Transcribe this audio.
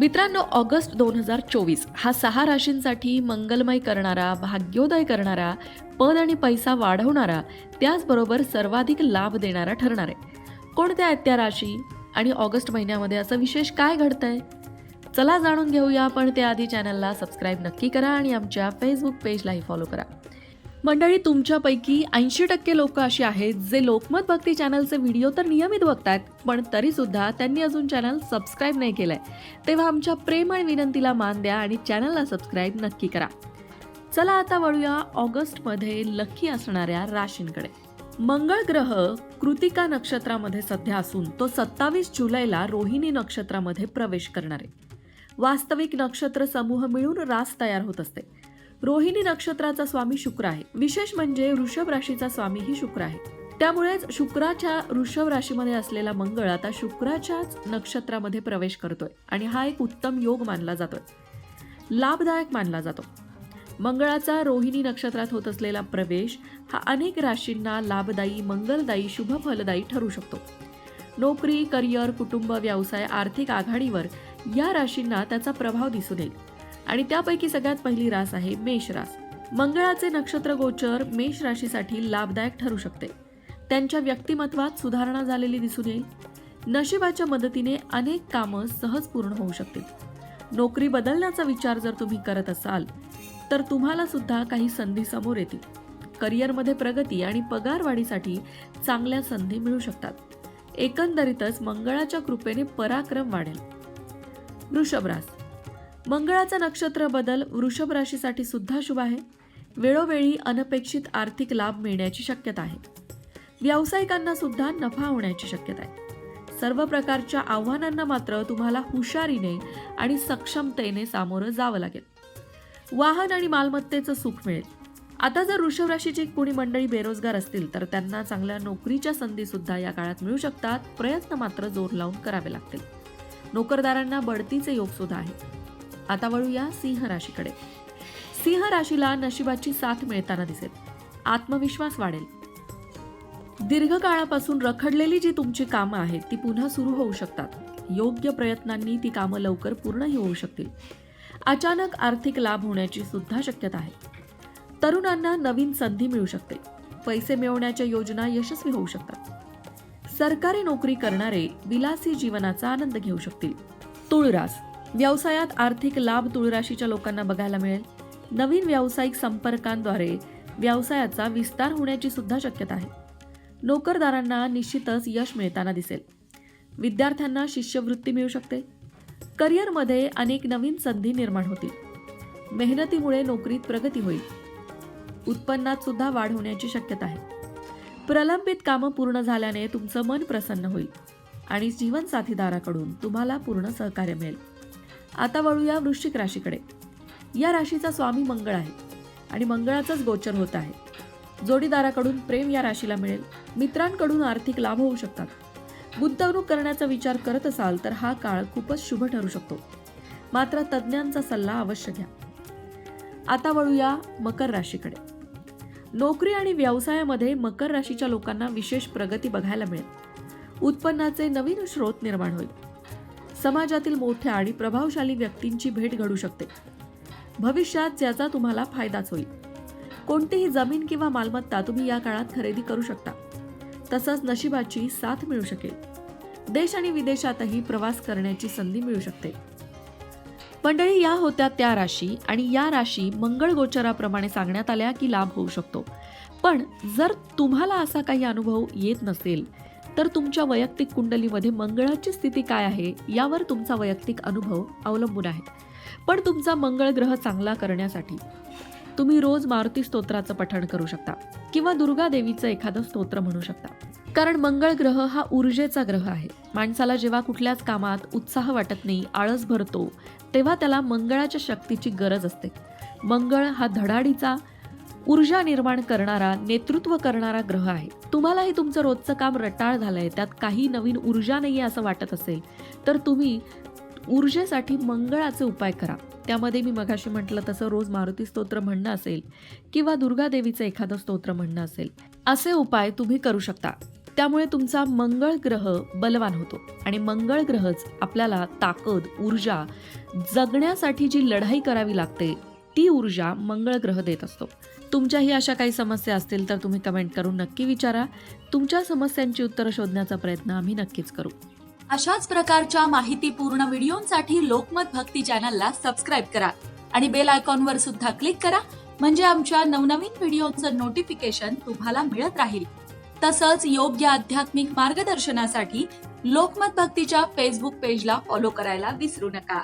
मित्रांनो ऑगस्ट दोन हजार चोवीस हा सहा राशींसाठी मंगलमय करणारा भाग्योदय करणारा पद आणि पैसा वाढवणारा त्याचबरोबर सर्वाधिक लाभ देणारा ठरणार आहे. कोणत्या आहेत त्या राशी आणि ऑगस्ट महिन्यामध्ये असं विशेष काय घडतंय? चला जाणून घेऊया पण त्याआधी चॅनलला सबस्क्राईब नक्की करा आणि आमच्या फेसबुक पेजलाही फॉलो करा. मंडळी तुमच्यापैकी ऐंशी टक्के लोक अशी आहेत जे लोकमत भक्ती चॅनलचे व्हिडिओ तर नियमित बघतात पण तरीसुद्धा त्यांनी अजून चॅनल सबस्क्राईब नाही केलंय. तेव्हा आमच्या प्रेम आणि विनंतीला मान द्या आणि चॅनलला सबस्क्राईब नक्की करा. चला आता वळूया ऑगस्टमध्ये लकी असणाऱ्या राशींकडे. मंगळ ग्रह कृतिका नक्षत्रामध्ये सध्या असून तो सत्तावीस जुलैला रोहिणी नक्षत्रामध्ये प्रवेश करणार. आहे वास्तविक नक्षत्र समूह मिळून रास तयार होत असते. रोहिणी नक्षत्राचा स्वामी शुक्र आहे. विशेष म्हणजे वृषभ राशीचा स्वामीही शुक्र आहे. त्यामुळेच शुक्राच्या वृषभ राशीमध्ये असलेला मंगळ आता शुक्राच्याच नक्षत्रामध्ये प्रवेश करतोय आणि हा एक उत्तम योग मानला जातोय. लाभदायक मानला जातो. मंगळाचा रोहिणी नक्षत्रात होत असलेला प्रवेश हा अनेक राशींना लाभदायी मंगलदायी शुभ फलदायी ठरू शकतो. नोकरी करिअर कुटुंब व्यवसाय आर्थिक आघाडीवर या राशींना त्याचा प्रभाव दिसून येईल. आणि त्यापैकी सगळ्यात पहिली रास आहे मेष रास. मंगळाचे नक्षत्र गोचर मेष राशीसाठी लाभदायक ठरू शकते. त्यांच्या व्यक्तिमत्वात सुधारणा झालेली दिसून येईल. नशिबाच्या मदतीने अनेक कामं सहज पूर्ण होऊ शकतील. नोकरी बदलण्याचा विचार जर तुम्ही करत असाल तर तुम्हाला सुद्धा काही संधी समोर येतील. करिअरमध्ये प्रगती आणि पगारवाढीसाठी चांगल्या संधी मिळू शकतात. एकंदरीतच मंगळाच्या कृपेने पराक्रम वाढेल. वृषभ रास. मंगळाचा नक्षत्र बदल वृषभ राशीसाठी सुद्धा शुभ आहे. वेळोवेळी अनपेक्षित आर्थिक लाभ मिळण्याची शक्यता आहे. व्यावसायिकांना सुद्धा नफा होण्याची शक्यता आहे. सर्व प्रकारच्या आव्हानांना मात्र तुम्हाला हुशारीने आणि सक्षमतेने सामोरं जावं लागेल. वाहन आणि मालमत्तेचं सुख मिळेल. आता जर वृषभ राशीची कोणी मंडळी बेरोजगार असतील तर त्यांना चांगल्या नोकरीच्या संधी सुद्धा या काळात मिळू शकतात. प्रयत्न मात्र जोर लावून करावे लागतील. नोकरदारांना बढतीचे योग सुद्धा आहे. आता वळूया सिंह राशीकडे. सिंह राशीला नशिबाची साथ मिळताना दिसेल. आत्मविश्वास वाढेल. दीर्घकाळापासून रखडलेली जी तुमची कामं आहेत ती पुन्हा सुरू होऊ शकतात. योग्य प्रयत्नांनी ती कामं लवकर पूर्णही होऊ शकतील. अचानक आर्थिक लाभ होण्याची सुद्धा शक्यता आहे. तरुणांना नवीन संधी मिळू शकते. पैसे मिळवण्याच्या योजना यशस्वी होऊ शकतात. सरकारी नोकरी करणारे विलासी जीवनाचा आनंद घेऊ शकतील. तुळरास व्यवसायात आर्थिक लाभ तुळराशीच्या लोकांना बघायला मिळेल. नवीन व्यावसायिक संपर्कांद्वारे व्यवसायाचा विस्तार होण्याची सुद्धा शक्यता आहे. नोकरदारांना निश्चितच यश मिळताना दिसेल. विद्यार्थ्यांना शिष्यवृत्ती मिळू शकते. करिअरमध्ये अनेक नवीन संधी निर्माण होतील. मेहनतीमुळे नोकरीत प्रगती होईल. उत्पन्नात सुद्धा वाढ होण्याची शक्यता आहे. प्रलंबित कामं पूर्ण झाल्याने तुमचं मन प्रसन्न होईल आणि जीवनसाथीदाराकडून तुम्हाला पूर्ण सहकार्य मिळेल. आता वळूया वृश्चिक राशीकडे. या राशीचा स्वामी मंगळ आहे आणि मंगळाचाच गोचर होत आहे. जोडीदाराकडून प्रेम या राशीला मिळेल. मित्रांकडून आर्थिक लाभ होऊ शकतात. गुंतवणूक करण्याचा विचार करत असाल तर हा काळ खूपच शुभ ठरू शकतो. मात्र तज्ज्ञांचा सल्ला अवश्य घ्या. आता वळूया मकर राशीकडे. नोकरी आणि व्यवसायामध्ये मकर राशीच्या लोकांना विशेष प्रगती बघायला मिळेल. उत्पन्नाचे नवीन स्रोत निर्माण होईल. समाजातील मोठ्या आणि प्रभावशाली व्यक्तींची भेट घडू शकते. भविष्यात ज्याचा तुम्हाला फायदाच होईल. कोणतीही जमीन किंवा मालमत्ता तुम्ही या काळात खरेदी करू शकता. तसंच नशिबाची साथ मिळू शकेल. देश आणि विदेशातही प्रवास करण्याची संधी मिळू शकते. मंडळी या होत्या त्या राशी आणि या राशी मंगळ गोचराप्रमाणे सांगण्यात आल्या की लाभ होऊ शकतो. पण जर तुम्हाला असा काही अनुभव येत नसेल तर तुमच्या वैयक्तिक कुंडलीमध्ये मंगळाची स्थिती काय आहे यावर तुमचा वैयक्तिक अनुभव अवलंबून आहे. पण तुमचा मंगळ ग्रह चांगला करण्यासाठी तुम्ही रोज मारुती स्तोत्राचं पठण करू शकता किंवा दुर्गा देवीचं एखादं स्तोत्र म्हणू शकता. कारण मंगळ ग्रह हा ऊर्जेचा ग्रह आहे. माणसाला जेव्हा कुठल्याच कामात उत्साह वाटत नाही आळस भरतो तेव्हा त्याला मंगळाच्या शक्तीची गरज असते. मंगळ हा धडाडीचा ऊर्जा निर्माण करणारा नेतृत्व करणारा ग्रह आहे. तुम्हालाही तुमचं रोजचं काम रटाळ झालंय त्यात काही नवीन ऊर्जा नाहीये असं वाटत असेल तर तुम्ही ऊर्जेसाठी मंगळाचे उपाय करा. त्यामध्ये मी मगाशी म्हटलं तसं रोज मारुती स्तोत्र म्हणणं असेल किंवा दुर्गा देवीचं एखादं स्तोत्र म्हणणं असेल असे उपाय तुम्ही करू शकता. त्यामुळे तुमचा मंगळ ग्रह बलवान होतो आणि मंगळ ग्रहच आपल्याला ताकद ऊर्जा जगण्यासाठी जी लढाई करावी लागते ती ऊर्जा मंगळ ग्रह देत असतो. तुमच्याही अशा काही समस्या असतील तर तुम्ही कमेंट करून नक्की विचारा. तुमच्या समस्यांची उत्तरं शोधण्याचा प्रयत्न आम्ही नक्कीच करू. अशाच प्रकारच्या माहितीपूर्ण व्हिडिओंसाठी लोकमत भक्ती चॅनलला सबस्क्राईब करा आणि बेल आयकॉनवर सुद्धा क्लिक करा म्हणजे आमच्या नवनवीन व्हिडिओचं नोटिफिकेशन तुम्हाला मिळत राहील. तसंच योग्य आध्यात्मिक मार्गदर्शनासाठी लोकमत भक्तीच्या फेसबुक पेजला फॉलो करायला विसरू नका.